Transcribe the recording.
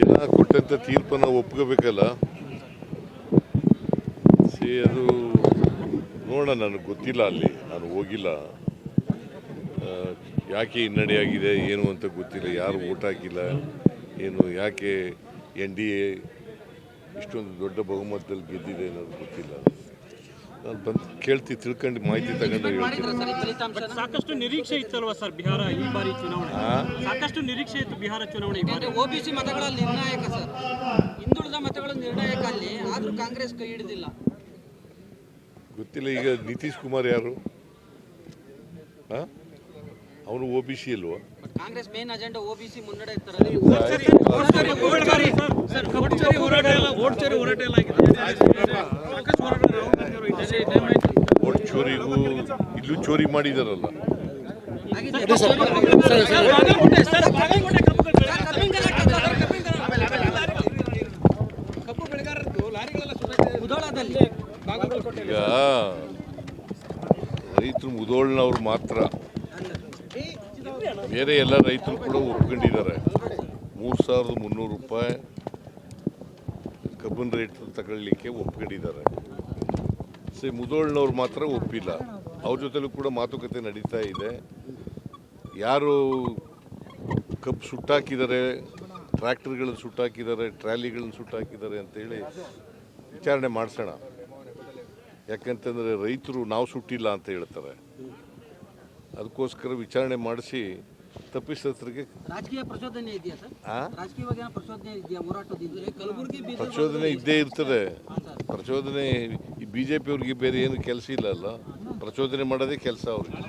ಜನ ಕೊಟ್ಟಂತ ತೀರ್ಪನ್ನು ಒಪ್ಕೋಬೇಕಲ್ಲ? ಸಿ, ಅದು ನೋಡೋಣ, ನನಗೆ ಗೊತ್ತಿಲ್ಲ ಅಲ್ಲಿ. ನಾನು ಹೋಗಿಲ್ಲ. ಯಾಕೆ ಹಿನ್ನಡೆಯಾಗಿದೆ, ಏನು ಅಂತ ಗೊತ್ತಿಲ್ಲ. ಯಾರು ಓಟ್ ಹಾಕಿಲ್ಲ, ಏನು, ಯಾಕೆ ಎನ್ ಡಿ ಎ ಇಷ್ಟೊಂದು ದೊಡ್ಡ ಬಹುಮತದಲ್ಲಿ ಗೆದ್ದಿದೆ ಅನ್ನೋದು ಗೊತ್ತಿಲ್ಲ. ಬಂದು ಕೇಳ್ತಿ ತಿಳ್ಕೊಂಡು ಮಾಹಿತಿ ತಗೊಂಡು ಸಾಕಷ್ಟು ನಿರೀಕ್ಷೆ ಇತ್ತಲ್ವಾ ಸರ್ ಬಿಹಾರ ಈ ಬಾರಿ ಚುನಾವಣೆ ಸಾಕಷ್ಟು ನಿರೀಕ್ಷೆ ಇತ್ತು ಬಿಹಾರ ಚುನಾವಣೆ ಓಬಿಸಿ ಮತಗಳಲ್ಲಿ ನಿರ್ಣಾಯಕ ಸರ್ ಹಿಂದುಳಿದ ಮತಗಳ ನಿರ್ಣಾಯಕ ಅಲ್ಲಿ ಆದರೂ ಕಾಂಗ್ರೆಸ್ ಕೈ ಹಿಡಿದಿಲ್ಲ ಗೊತ್ತಿಲ್ಲ ಈಗ ನಿತೀಶ್ ಕುಮಾರ್ ಯಾರು ಅವನು ಒ ಬಿ ಸಿ ಅಲ್ವಾ ಕಾಂಗ್ರೆಸ್ ಮೇನ್ ಅಜೆಂಡಾ ಸಿ ಮುನ್ನಡೆ ಇರ್ತಾರೆ ಓಟ್ ಚೋರಿಗೂ ಇಲ್ಲೂ ಚೋರಿ ಮಾಡಿದಾರಲ್ಲ. ಈಗ ರೈತರು ಮುದೋಳ್ನವ್ರು ಮಾತ್ರ. ಬೇರೆ ಎಲ್ಲ ರೈತರು ಕೂಡ ಒಪ್ಕೊಂಡಿದ್ದಾರೆ. ಮೂರು ಸಾವಿರದ ಮುನ್ನೂರು ರೂಪಾಯಿ ಕಬ್ಬನ್ ರೇಟ್ ತಗೊಳ್ಳಿಕ್ಕೆ ಒಪ್ಕೊಂಡಿದ್ದಾರೆ. ಸರಿ ಮುದೋಳ್ನವ್ರು ಮಾತ್ರ ಒಪ್ಪಿಲ್ಲ. ಅವ್ರ ಜೊತೆಲೂ ಕೂಡ ಮಾತುಕತೆ ನಡೀತಾ ಇದೆ. ಯಾರು ಕಬ್ಬು ಸುಟ್ಟಾಕಿದ್ದಾರೆ ಟ್ರ್ಯಾಕ್ಟರ್ಗಳನ್ನು ಸುಟ್ಟಾಕಿದ್ದಾರೆ ಟ್ರಾಲಿಗಳನ್ನು ಸುಟ್ಟಾಕಿದ್ದಾರೆ ಅಂತೇಳಿ ವಿಚಾರಣೆ ಮಾಡಿಸೋಣ. ಯಾಕಂತಂದರೆ ರೈತರು ನಾವು ಸುಟ್ಟಿಲ್ಲ ಅಂತ ಹೇಳ್ತಾರೆ. ಅದಕ್ಕೋಸ್ಕರ ವಿಚಾರಣೆ ಮಾಡಿಸಿ ತಪ್ಪಿಸತ್ರಿಗೆ ರಾಜಕೀಯ ಪ್ರಚೋದನೆ ಇದ್ದೇ ಇರ್ತದೆ. ಪ್ರಚೋದನೆ ಬಿ ಜೆ ಪಿಯವ್ರಿಗೆ ಬೇರೆ ಏನು ಕೆಲಸ ಇಲ್ಲ ಅಲ್ಲ ಪ್ರಚೋದನೆ ಮಾಡೋದೇ ಕೆಲಸ ಅವ್ರಿಗೆ.